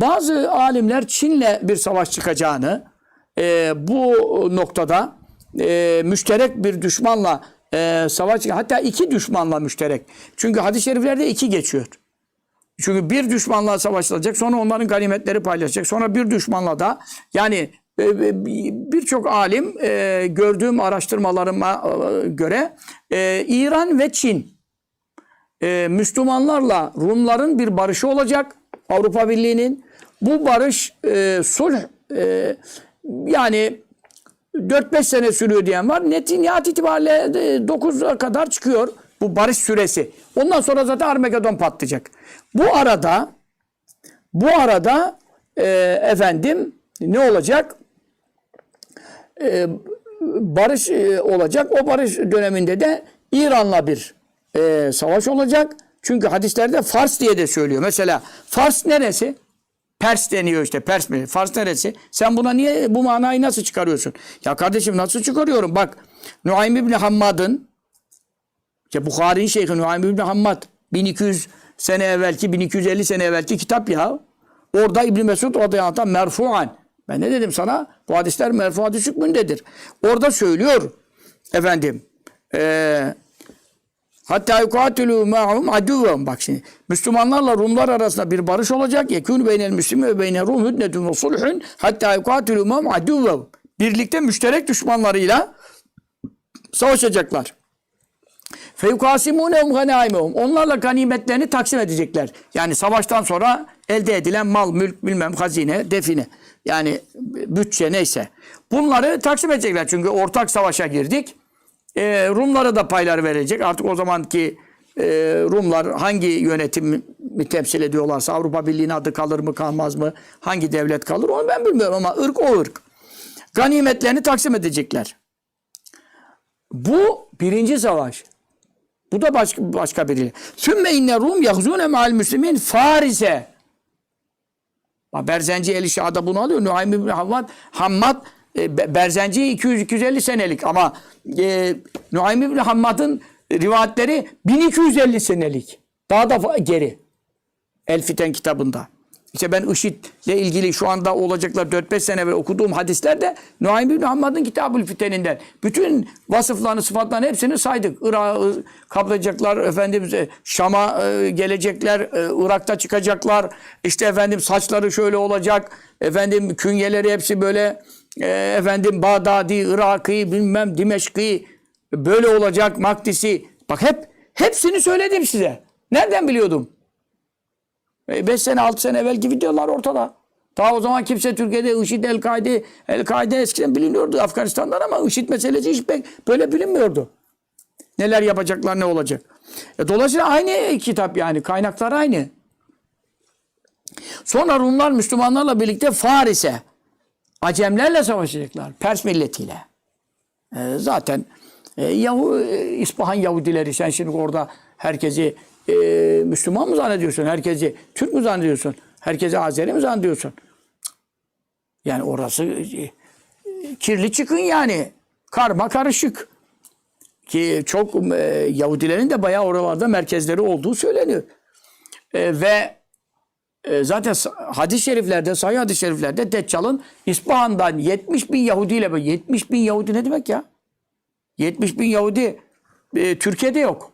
Bazı alimler Çin'le bir savaş çıkacağını e, bu noktada e, müşterek bir düşmanla e, savaş hatta iki düşmanla müşterek. Çünkü hadis-i şeriflerde iki geçiyor. Çünkü bir düşmanla savaşılacak, sonra onların ganimetleri paylaşacak, sonra bir düşmanla da yani e, e, birçok alim e, gördüğüm araştırmalarıma göre İran ve Çin Müslümanlarla Rumların bir barışı olacak Avrupa Birliği'nin. Bu barış e, sulh e, yani 4-5 sene sürüyor diyen var. Net nihayet itibariyle 9'a kadar çıkıyor bu barış süresi. Ondan sonra zaten Armagedon patlayacak. Bu arada bu arada e, efendim ne olacak? E, barış e, olacak. O barış döneminde de İran'la bir e, savaş olacak. Çünkü hadislerde Fars diye de söylüyor. Mesela Fars neresi? Pers deniyor işte. Pers mi? Fars neresi? Sen buna niye bu manayı nasıl çıkarıyorsun? Ya kardeşim nasıl çıkarıyorum? Bak Nuaym İbni Hammad'ın işte Bukhari'nin şeyhi Nuaym İbni Hammad 1200 sene evvelki 1250 sene evvelki kitap ya. Orada İbn Mesud radıyallahu anh merfuan. Ben ne dedim sana? Bu hadisler merfu hadis hükmündedir. Orada söylüyor efendim eee Hatta yukatilu ma'hum aduven. Bak şimdi. Müslümanlarla Rumlar arasında bir barış olacak. Yekûnü beynel müslimi ve beyne Rum hüddetun ve sulhun. Hatta yukatilu ma'hum aduven. Birlikte müşterek düşmanlarıyla savaşacaklar. Feyukasimûnehum ganâimehum. Onlarla ganimetlerini taksim edecekler. Yani savaştan sonra elde edilen mal, mülk, bilmem hazine, define. Yani bütçe neyse. Bunları taksim edecekler. Çünkü ortak savaşa girdik. Ee, Rumlara da paylar verecek. Artık o zamanki e, Rumlar hangi yönetimi temsil ediyorlarsa Avrupa Birliği'nin adı kalır mı kalmaz mı? Hangi devlet kalır onu ben bilmiyorum ama ırk o ırk. Ganimetlerini taksim edecekler. Bu birinci savaş. Bu da başka, başka biri. Sümme inne Rum yahzune ma'al müslimin Faris'e. Berzenci El Şah'da bunu alıyor. Nuaym İbni Hammad, Hammad e, Berzenci 200-250 senelik ama e, Nuaym İbni Hammad'ın rivayetleri 1250 senelik. Daha da geri. El Fiten kitabında. İşte ben IŞİD'le ilgili şu anda olacaklar 4-5 sene evvel okuduğum hadislerde Nuaym İbni Hammad'ın Kitabül Fiteninden bütün vasıflarını, sıfatlarını hepsini saydık. Irak'ı kaplayacaklar, efendim e, Şam'a e, gelecekler, e, Irak'ta çıkacaklar. İşte efendim saçları şöyle olacak. Efendim künyeleri hepsi böyle e, efendim Bağdadi, Irak'ı, bilmem Dimeşk'i böyle olacak, Makdisi. Bak hep hepsini söyledim size. Nereden biliyordum? 5 sene 6 sene evvelki videolar ortada. Ta o zaman kimse Türkiye'de IŞİD, El-Kaide, El-Kaide eskiden biliniyordu Afganistan'dan ama IŞİD meselesi hiç böyle bilinmiyordu. Neler yapacaklar, ne olacak. E, dolayısıyla aynı kitap yani, kaynaklar aynı. Sonra Rumlar Müslümanlarla birlikte Faris'e, Acemlerle savaşacaklar, Pers milletiyle. E, zaten e, Yahu, e, İspahan Yahudileri, sen şimdi orada herkesi e, Müslüman mı zannediyorsun? Herkesi Türk mü zannediyorsun? Herkesi Azeri mi zannediyorsun? Yani orası e, kirli çıkın yani. Karma karışık. Ki çok e, Yahudilerin de bayağı oralarda merkezleri olduğu söyleniyor. E, ve e, zaten hadis-i şeriflerde, sahih hadis-i şeriflerde Deccal'ın İspahan'dan 70 bin Yahudi ile 70 bin Yahudi ne demek ya? 70 bin Yahudi e, Türkiye'de yok.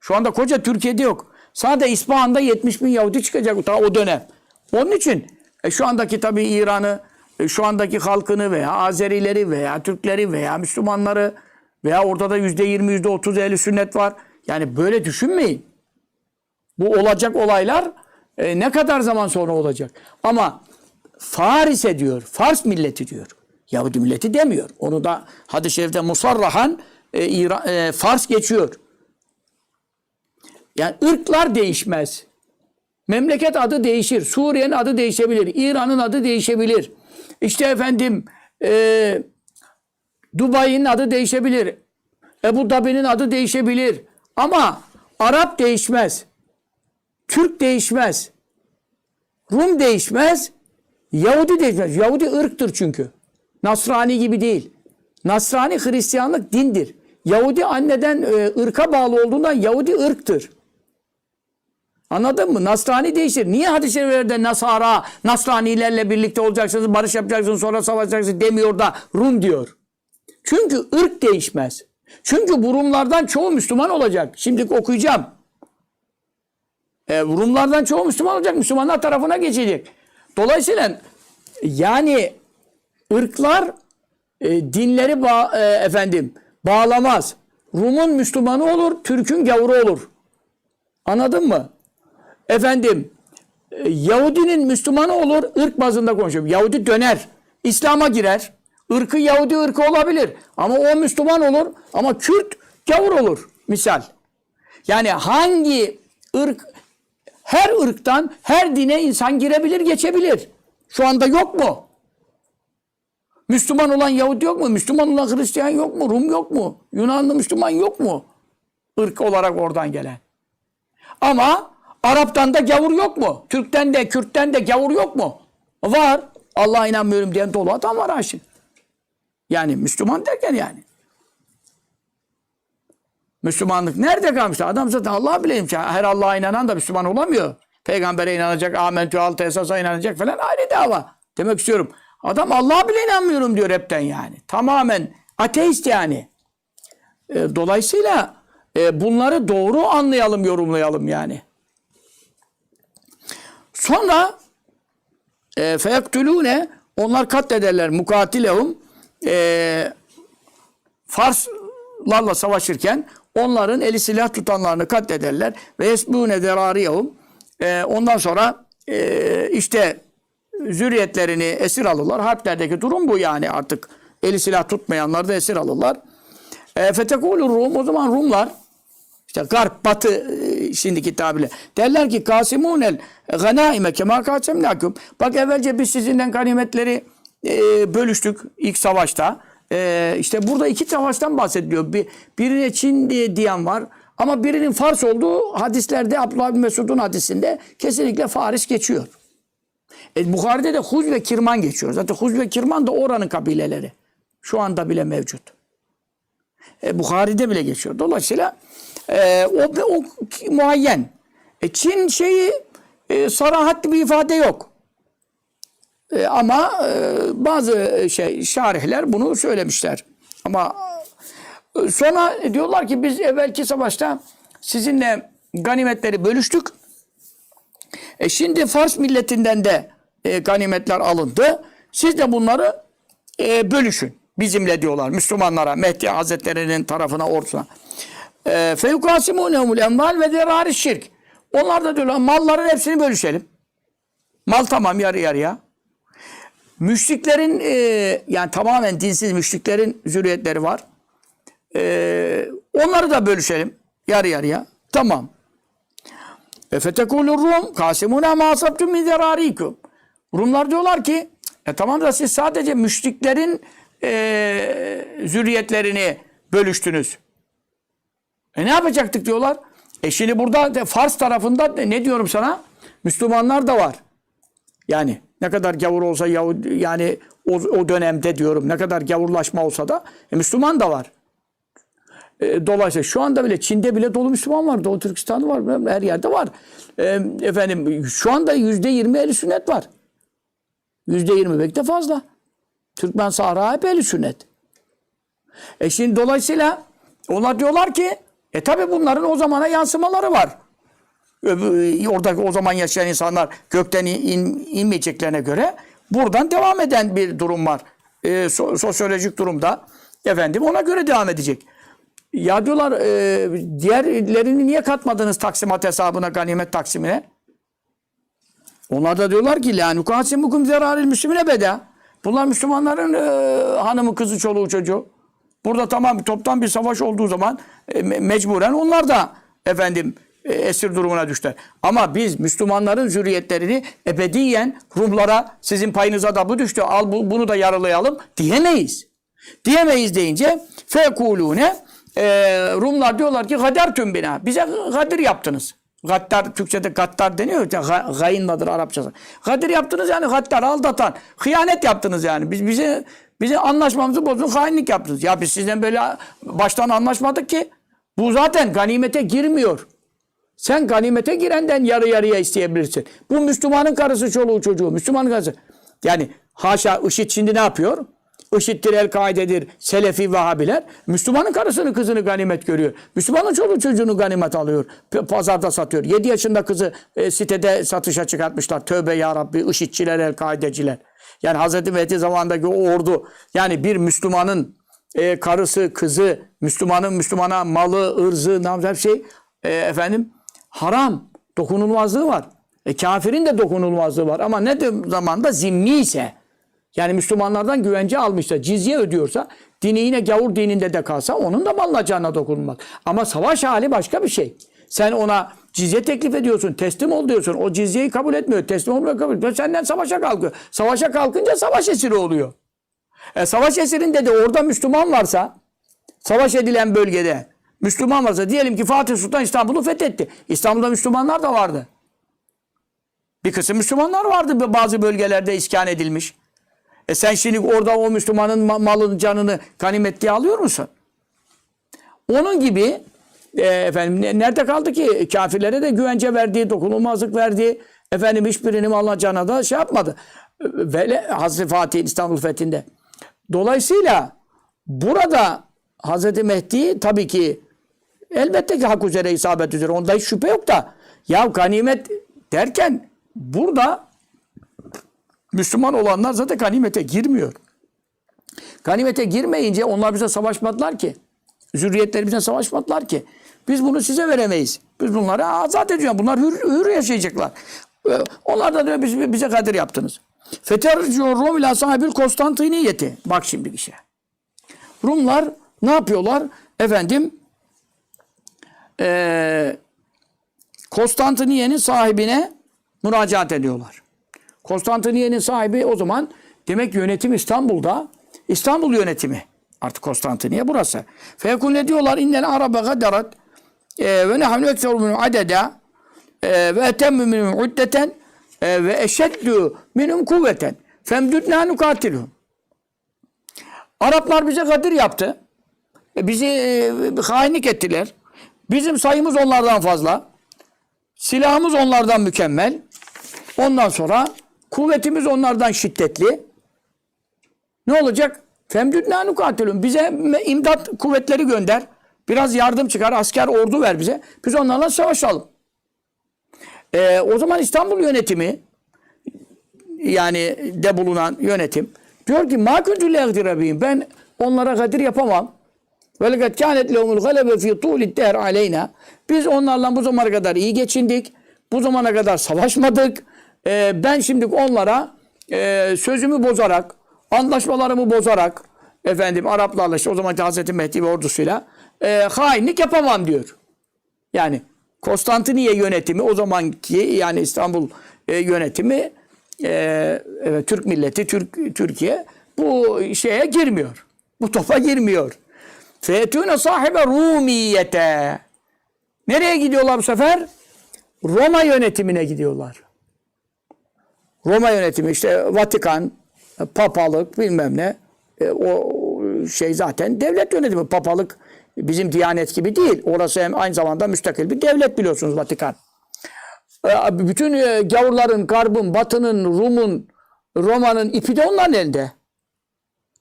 Şu anda koca Türkiye'de yok. Sadece İspahan'da 70 bin Yahudi çıkacak ta o dönem. Onun için e, şu andaki tabii İran'ı, e, şu andaki halkını veya Azerileri veya Türkleri veya Müslümanları veya orada da yüzde yirmi, yüzde otuz ehli sünnet var. Yani böyle düşünmeyin. Bu olacak olaylar e, ne kadar zaman sonra olacak. Ama Faris'e diyor, Fars milleti diyor. Yahudi milleti demiyor. Onu da hadis-i şerifte musarrahan e, İran, e, Fars geçiyor. Yani ırklar değişmez. Memleket adı değişir. Suriye'nin adı değişebilir. İran'ın adı değişebilir. İşte efendim e, Dubai'nin adı değişebilir. Ebu Dabi'nin adı değişebilir. Ama Arap değişmez. Türk değişmez. Rum değişmez. Yahudi değişmez. Yahudi ırktır çünkü. Nasrani gibi değil. Nasrani Hristiyanlık dindir. Yahudi anneden e, ırka bağlı olduğundan Yahudi ırktır. Anladın mı? Nasrani değişir. Niye hadis-i şeriflerde Nasara, Nasranilerle birlikte olacaksınız, barış yapacaksınız, sonra savaşacaksınız demiyor da Rum diyor. Çünkü ırk değişmez. Çünkü bu Rumlardan çoğu Müslüman olacak. Şimdi okuyacağım. E, Rumlardan çoğu Müslüman olacak. Müslümanlar tarafına geçecek. Dolayısıyla yani ırklar e, dinleri bağ, e, efendim bağlamaz. Rum'un Müslümanı olur, Türk'ün gavuru olur. Anladın mı? Efendim e, Yahudinin Müslümanı olur, ırk bazında konuşuyorum. Yahudi döner, İslam'a girer. Irkı Yahudi ırkı olabilir. Ama o Müslüman olur ama Kürt gavur olur. Misal. Yani hangi ırk, her ırktan, her dine insan girebilir, geçebilir. Şu anda yok mu? Müslüman olan Yahudi yok mu? Müslüman olan Hristiyan yok mu? Rum yok mu? Yunanlı Müslüman yok mu? Irk olarak oradan gelen. Ama Arap'tan da gavur yok mu? Türk'ten de, Kürt'ten de gavur yok mu? Var. Allah'a inanmıyorum diyen dolu adam var Haşim. Yani Müslüman derken yani. Müslümanlık nerede kalmış? Adam zaten Allah'a bileyim. Her Allah'a inanan da Müslüman olamıyor. Peygambere inanacak, amentü altı esasa inanacak falan ayrı dava. Demek istiyorum. Adam Allah'a bile inanmıyorum diyor hepten yani. Tamamen ateist yani. E, dolayısıyla e, bunları doğru anlayalım, yorumlayalım yani. Sonra e, feyaktulune onlar katlederler mukatilehum e, Farslarla savaşırken onların eli silah tutanlarını katlederler ve yesbune derariyehum e, ondan sonra e, işte zürriyetlerini esir alırlar. Harplerdeki durum bu yani artık eli silah tutmayanları da esir alırlar. E, fetekulur Rum o zaman Rumlar işte garp, batı e, şimdiki tabirle. Derler ki kasimunel ganaime kema kasemnakum. Bak evvelce biz sizinden ganimetleri e, bölüştük ilk savaşta. E, işte burada iki savaştan bahsediliyor. Bir, birine Çin diye diyen var. Ama birinin Fars olduğu hadislerde Abdullah bin Mesud'un hadisinde kesinlikle Faris geçiyor. E, Bukhari'de de Huz ve Kirman geçiyor. Zaten Huz ve Kirman da oranın kabileleri. Şu anda bile mevcut. E, Bukhari'de bile geçiyor. Dolayısıyla e, o, o muayyen. E, Çin şeyi e, sarahatli bir ifade yok. E, ama e, bazı şey şarihler bunu söylemişler. Ama e, sonra diyorlar ki biz evvelki savaşta sizinle ganimetleri bölüştük. E şimdi Fars milletinden de e, ganimetler alındı. Siz de bunları e, bölüşün. Bizimle diyorlar Müslümanlara, Mehdi Hazretleri'nin tarafına, ordusuna. Feyukasimunehumul emval ve derari şirk. Onlar da diyorlar malların hepsini bölüşelim. Mal tamam yarı yarıya. Müşriklerin e, yani tamamen dinsiz müşriklerin zürriyetleri var. E, onları da bölüşelim yarı yarıya. Tamam. E fetekulur Rum kasimuna ma asabtum min zerarikum. Rumlar diyorlar ki e tamam da siz sadece müşriklerin e, zürriyetlerini bölüştünüz. E ne yapacaktık diyorlar. E şimdi burada Fars tarafında ne diyorum sana? Müslümanlar da var. Yani ne kadar gavur olsa Yahudi, yani o, o dönemde diyorum ne kadar gavurlaşma olsa da e, Müslüman da var. E, dolayısıyla şu anda bile Çin'de bile dolu Müslüman var. Doğu Türkistan'da var. Her yerde var. E, efendim şu anda yüzde yirmi eli sünnet var. Yüzde yirmi belki de fazla. Türkmen Sahra hep eli sünnet. E şimdi dolayısıyla onlar diyorlar ki e tabi bunların o zamana yansımaları var. Orada o zaman yaşayan insanlar gökten in, inmeyeceklerine göre buradan devam eden bir durum var. E, so, sosyolojik durumda efendim ona göre devam edecek. Ya diyorlar e, diğerlerini niye katmadınız taksimat hesabına, ganimet taksimine? Onlar da diyorlar ki la nukasimukum zeraril müslümine beda. Bunlar Müslümanların e, hanımı, kızı, çoluğu, çocuğu. Burada tamam toptan bir savaş olduğu zaman e, mecburen onlar da efendim e, esir durumuna düştüler. Ama biz Müslümanların zürriyetlerini ebediyen Rumlara sizin payınıza da bu düştü al bu, bunu da yarılayalım diyemeyiz. Diyemeyiz deyince fekulune e, Rumlar diyorlar ki gader tüm bina. Bize gadir yaptınız. Gattar, Türkçe'de gattar deniyor. Ya, gayınladır Arapçası. Gadir yaptınız yani gattar, aldatan. Hıyanet yaptınız yani. Biz bize bize anlaşmamızı bozdun, hainlik yaptınız. Ya biz sizden böyle baştan anlaşmadık ki. Bu zaten ganimete girmiyor. Sen ganimete girenden yarı yarıya isteyebilirsin. Bu Müslümanın karısı çoluğu çocuğu. Müslümanın karısı. Yani haşa IŞİD şimdi ne yapıyor? IŞİD'dir, El-Kaide'dir, Selefi Vahabiler. Müslümanın karısını kızını ganimet görüyor. Müslümanın çoluğu çocuğunu ganimet alıyor. Pazarda satıyor. 7 yaşında kızı e, sitede satışa çıkartmışlar. Tövbe ya Rabbi IŞİD'çiler, El-Kaideciler. Yani Hazreti Mehdi zamanındaki o ordu yani bir Müslümanın e, karısı, kızı, Müslümanın Müslümana malı, ırzı, namaz her şey e, efendim haram. Dokunulmazlığı var. E, kafirin de dokunulmazlığı var. Ama ne zamanda zimmi ise yani Müslümanlardan güvence almışsa, cizye ödüyorsa, dini yine gavur dininde de kalsa onun da malına canına dokunulmaz. Ama savaş hali başka bir şey. Sen ona cizye teklif ediyorsun, teslim ol diyorsun. O cizyeyi kabul etmiyor, teslim olmuyor, kabul etmiyor. Senden savaşa kalkıyor. Savaşa kalkınca savaş esiri oluyor. E, savaş esirinde de orada Müslüman varsa, savaş edilen bölgede Müslüman varsa, diyelim ki Fatih Sultan İstanbul'u fethetti. İstanbul'da Müslümanlar da vardı. Bir kısım Müslümanlar vardı bazı bölgelerde iskan edilmiş. E sen şimdi orada o Müslümanın ma- malını, canını ganimet diye alıyor musun? Onun gibi e, efendim ne- nerede kaldı ki? Kafirlere de güvence verdiği, dokunulmazlık verdiği, efendim hiçbirinin malına canına da şey yapmadı. Ve Hazreti Fatih İstanbul fethinde. Dolayısıyla burada Hazreti Mehdi tabii ki elbette ki hak üzere isabet üzere onda hiç şüphe yok da ya ganimet derken burada Müslüman olanlar zaten ganimete girmiyor. Ganimete girmeyince onlar bize savaşmadılar ki. Zürriyetleri bize savaşmadılar ki. Biz bunu size veremeyiz. Biz bunları azat edeceğiz. Bunlar hür, hür yaşayacaklar. Ee, Onlar da diyor biz, bize kadir yaptınız. Feterciyor Rum ila sahibil Konstantiniyeti. Bak şimdi işe. Rumlar ne yapıyorlar? Efendim eee Konstantiniye'nin sahibine müracaat ediyorlar. Konstantiniye'nin sahibi o zaman demek yönetim İstanbul'da. İstanbul yönetimi. Artık Konstantiniye burası. Fekul ne diyorlar? İnnel arabe gadarat e, ve nehnu ekseru minhum adeda e, ve etemmü minhum uddeten e, ve eşeddü minhum kuvveten femdüdnâ nukatilhum. Araplar bize kadir yaptı. E, bizi e, hainlik ettiler. Bizim sayımız onlardan fazla. Silahımız onlardan mükemmel. Ondan sonra kuvvetimiz onlardan şiddetli. Ne olacak? Femdüdnâ katilun. Bize imdat kuvvetleri gönder. Biraz yardım çıkar. Asker ordu ver bize. Biz onlarla savaşalım. Ee, o zaman İstanbul yönetimi yani de bulunan yönetim diyor ki ma leğdirabiyim. Ben onlara kadir yapamam. Ve lekad kânet lehumul galebe fî tûlid dehr aleyna. Biz onlarla bu zamana kadar iyi geçindik. Bu zamana kadar savaşmadık. Ee, ben şimdi onlara e, sözümü bozarak, anlaşmalarımı bozarak, efendim Araplarla işte o zaman Hazreti Mehdi ve ordusuyla e, hainlik yapamam diyor. Yani Konstantiniye yönetimi o zamanki yani İstanbul e, yönetimi e, evet, Türk milleti, Türk Türkiye bu şeye girmiyor. Bu topa girmiyor. Fetûne sahibe Rumiyete. Nereye gidiyorlar bu sefer? Roma yönetimine gidiyorlar. Roma yönetimi işte Vatikan, papalık bilmem ne. E, o şey zaten devlet yönetimi. Papalık bizim Diyanet gibi değil. Orası hem aynı zamanda müstakil bir devlet biliyorsunuz Vatikan. E, bütün e, gavurların, garbın, batının, Rum'un, Roma'nın ipi de onların elinde.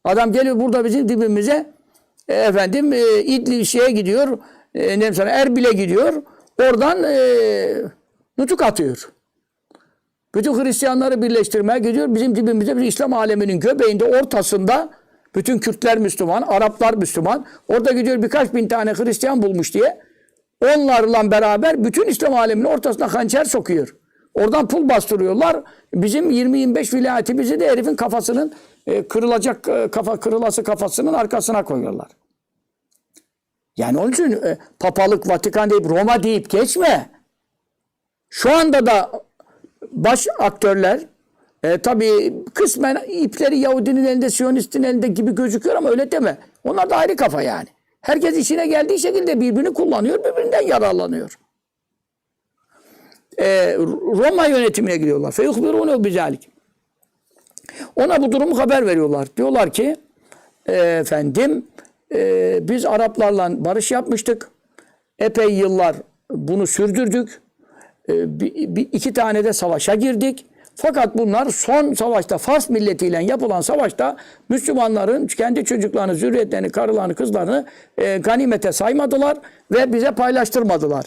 Adam geliyor burada bizim dibimize efendim e, İdli şeye gidiyor. E, ne sana Erbil'e gidiyor. Oradan e, nutuk atıyor. Bütün Hristiyanları birleştirmeye gidiyor. Bizim dibimizde bir İslam aleminin göbeğinde ortasında bütün Kürtler Müslüman, Araplar Müslüman. Orada gidiyor birkaç bin tane Hristiyan bulmuş diye. Onlarla beraber bütün İslam aleminin ortasına hançer sokuyor. Oradan pul bastırıyorlar. Bizim 20-25 vilayetimizi de herifin kafasının e, kırılacak e, kafa kırılası kafasının arkasına koyuyorlar. Yani onun için e, papalık, Vatikan deyip Roma deyip geçme. Şu anda da baş aktörler e, tabii kısmen ipleri Yahudinin elinde, Siyonist'in elinde gibi gözüküyor ama öyle deme. Onlar da ayrı kafa yani. Herkes işine geldiği şekilde birbirini kullanıyor, birbirinden yararlanıyor. E, Roma yönetimine gidiyorlar. Feyuhbirûne bizalik. Ona bu durumu haber veriyorlar. Diyorlar ki e, efendim e, biz Araplarla barış yapmıştık. Epey yıllar bunu sürdürdük. E, bir, bir- iki tane de savaşa girdik. Fakat bunlar son savaşta Fars milletiyle yapılan savaşta Müslümanların kendi çocuklarını, zürriyetlerini, karılarını, kızlarını e, ganimete saymadılar ve bize paylaştırmadılar.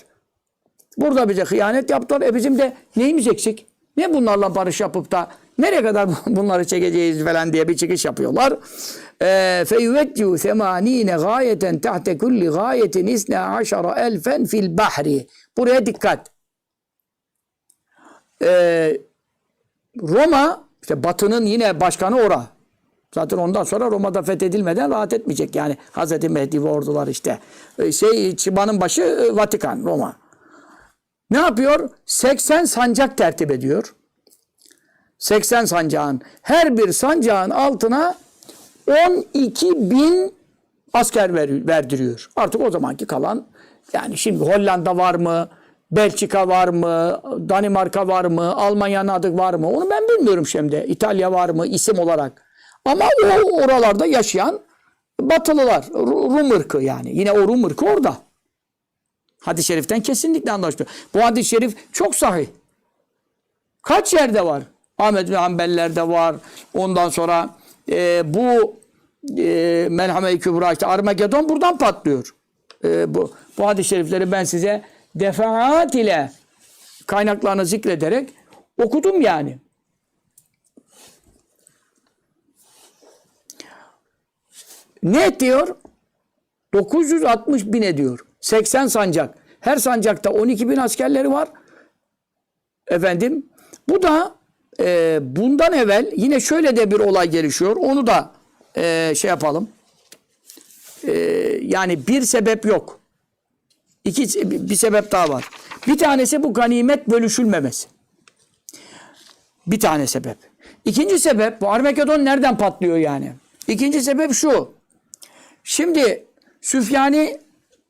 Burada bize hıyanet yaptılar. E bizim de neyimiz eksik? Ne bunlarla barış yapıp da nereye kadar bunları çekeceğiz falan diye bir çıkış yapıyorlar. Ee, feyüveccihu semanine gayeten tahte kulli gayetin isne aşara elfen fil bahri. Buraya dikkat. Ee, Roma, işte Batı'nın yine başkanı ora. Zaten ondan sonra Roma'da fethedilmeden rahat etmeyecek yani Hz. Mehdi ve ordular işte. Ee, şey çıbanın başı e, Vatikan, Roma. Ne yapıyor? 80 sancak tertip ediyor. 80 sancağın. Her bir sancağın altına 12 bin asker ver, verdiriyor. Artık o zamanki kalan yani şimdi Hollanda var mı? Belçika var mı? Danimarka var mı? Almanya'nın adı var mı? Onu ben bilmiyorum şimdi. İtalya var mı isim olarak? Ama o oralarda yaşayan Batılılar. Ru- Rum ırkı yani. Yine o Rum ırkı orada. Hadis-i şeriften kesinlikle anlaşılıyor. Bu hadis-i şerif çok sahih. Kaç yerde var? Ahmet bin Hanbeller'de var. Ondan sonra e, bu e, Melhame-i Kübra işte Armagedon buradan patlıyor. E, bu, bu hadis-i şerifleri ben size defaat ile kaynaklarını zikrederek okudum yani. Ne diyor? 960 bin ediyor. 80 sancak. Her sancakta 12 bin askerleri var. Efendim bu da e, bundan evvel yine şöyle de bir olay gelişiyor. Onu da e, şey yapalım. E, yani bir sebep yok. İki, bir sebep daha var. Bir tanesi bu ganimet bölüşülmemesi. Bir tane sebep. İkinci sebep bu Armageddon nereden patlıyor yani? İkinci sebep şu. Şimdi Süfyani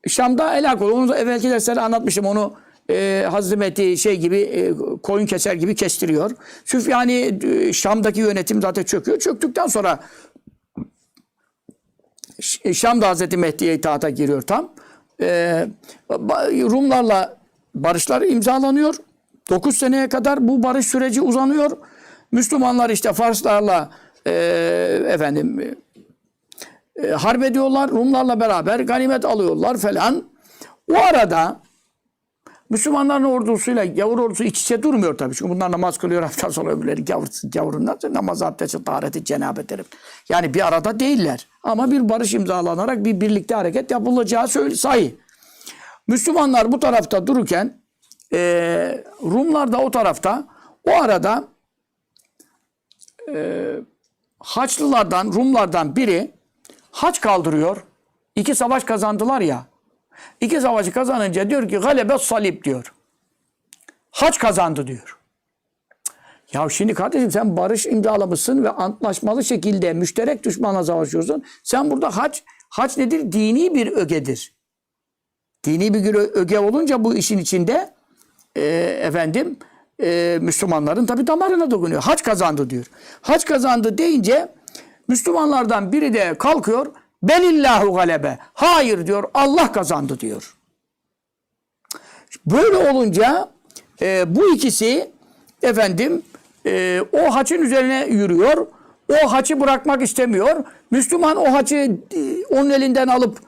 Şam'da helak oldu. Onu da evvelki derslerde anlatmışım. Onu e, Hazreti şey gibi e, koyun keser gibi kestiriyor. Süfyani e, Şam'daki yönetim zaten çöküyor. Çöktükten sonra Ş- Şam'da Hazreti Mehdi'ye itaata giriyor tam. E, Rumlarla barışlar imzalanıyor. 9 seneye kadar bu barış süreci uzanıyor. Müslümanlar işte Farslarla e, efendim e, harp ediyorlar. Rumlarla beraber ganimet alıyorlar falan. O arada Müslümanların ordusuyla gavur ordusu iç içe durmuyor tabii. Çünkü bunlar namaz kılıyor hafta sonra öbürleri gavur, gavurundan namaz abdesti, tahareti, cenabet herif. Yani bir arada değiller. Ama bir barış imzalanarak bir birlikte hareket yapılacağı söyle, sayı. Müslümanlar bu tarafta dururken e, Rumlar da o tarafta o arada e, Haçlılardan, Rumlardan biri haç kaldırıyor. İki savaş kazandılar ya. İki savaşı kazanınca diyor ki galebe salip diyor. Haç kazandı diyor. Ya şimdi kardeşim sen barış imzalamışsın ve antlaşmalı şekilde müşterek düşmanla savaşıyorsun. Sen burada haç, haç nedir? Dini bir ögedir. Dini bir öge olunca bu işin içinde e, efendim e, Müslümanların tabi damarına dokunuyor. Haç kazandı diyor. Haç kazandı deyince Müslümanlardan biri de kalkıyor. Belillahu galebe. Hayır diyor. Allah kazandı diyor. Böyle olunca e, bu ikisi efendim e, o haçın üzerine yürüyor. O haçı bırakmak istemiyor. Müslüman o haçı e, onun elinden alıp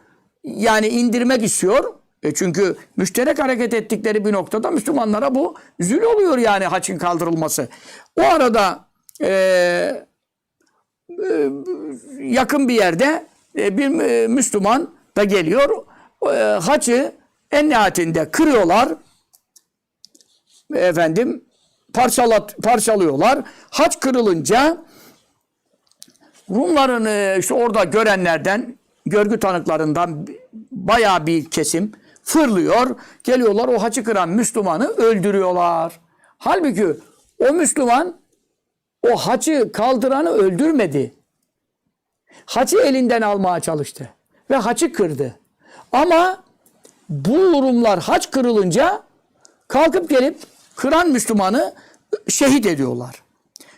yani indirmek istiyor. E çünkü müşterek hareket ettikleri bir noktada Müslümanlara bu zül oluyor yani haçın kaldırılması. O arada e, e, yakın bir yerde bir e, Müslüman da geliyor. E, haçı en nihayetinde kırıyorlar. Efendim parçalat, parçalıyorlar. Haç kırılınca Rumların e, işte orada görenlerden, görgü tanıklarından bayağı bir kesim fırlıyor. Geliyorlar o haçı kıran Müslümanı öldürüyorlar. Halbuki o Müslüman o haçı kaldıranı öldürmedi. Haçı elinden almaya çalıştı. Ve haçı kırdı. Ama bu Rumlar haç kırılınca kalkıp gelip kıran Müslümanı şehit ediyorlar.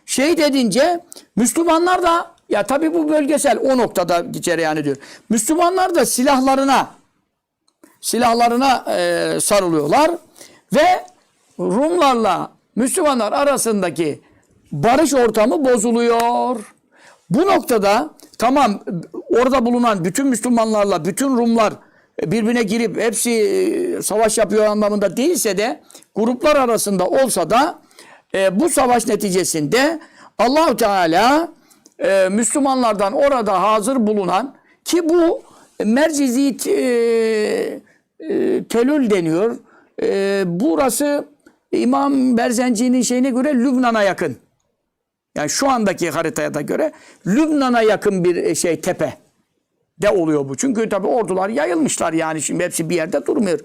Şehit edince Müslümanlar da ya tabii bu bölgesel o noktada cereyan ediyor. Müslümanlar da silahlarına silahlarına e, sarılıyorlar ve Rumlarla Müslümanlar arasındaki barış ortamı bozuluyor. Bu noktada tamam orada bulunan bütün Müslümanlarla bütün Rumlar birbirine girip hepsi e, savaş yapıyor anlamında değilse de gruplar arasında olsa da e, bu savaş neticesinde Allahu Teala e, Müslümanlardan orada hazır bulunan ki bu mercizi e, e, telül deniyor. E, burası İmam Berzenci'nin şeyine göre Lübnan'a yakın. Yani şu andaki haritaya da göre Lübnan'a yakın bir şey tepe de oluyor bu. Çünkü tabi ordular yayılmışlar yani şimdi hepsi bir yerde durmuyor.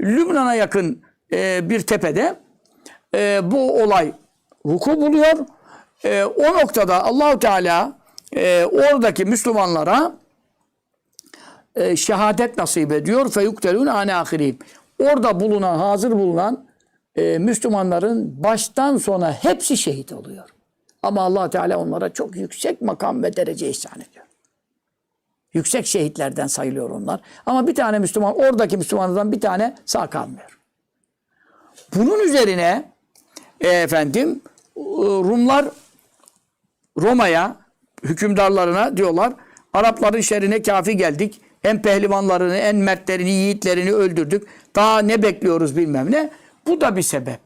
Lübnan'a yakın e, bir tepede e, bu olay vuku buluyor. E, o noktada Allahu Teala e, oradaki Müslümanlara e, şehadet nasip ediyor. Feyuktelun ane ahirihim. Orada bulunan, hazır bulunan e, Müslümanların baştan sona hepsi şehit oluyor. Ama allah Teala onlara çok yüksek makam ve derece ihsan ediyor. Yüksek şehitlerden sayılıyor onlar. Ama bir tane Müslüman, oradaki Müslümanlardan bir tane sağ kalmıyor. Bunun üzerine e, efendim e, Rumlar Roma'ya hükümdarlarına diyorlar Arapların şerine kafi geldik. En pehlivanlarını, en mertlerini, yiğitlerini öldürdük. Daha ne bekliyoruz bilmem ne. Bu da bir sebep.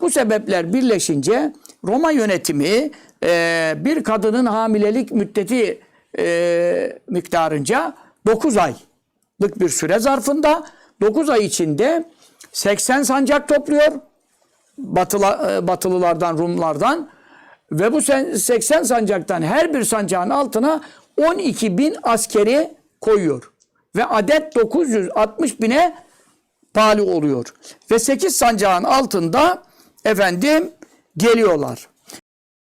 Bu sebepler birleşince Roma yönetimi e, bir kadının hamilelik müddeti e, miktarınca 9 aylık bir süre zarfında 9 ay içinde 80 sancak topluyor. Batıla, e, batılılardan, Rumlardan ve bu sen- 80 sancaktan her bir sancağın altına 12 bin askeri koyuyor. Ve adet 960 bine pali oluyor. Ve 8 sancağın altında efendim geliyorlar.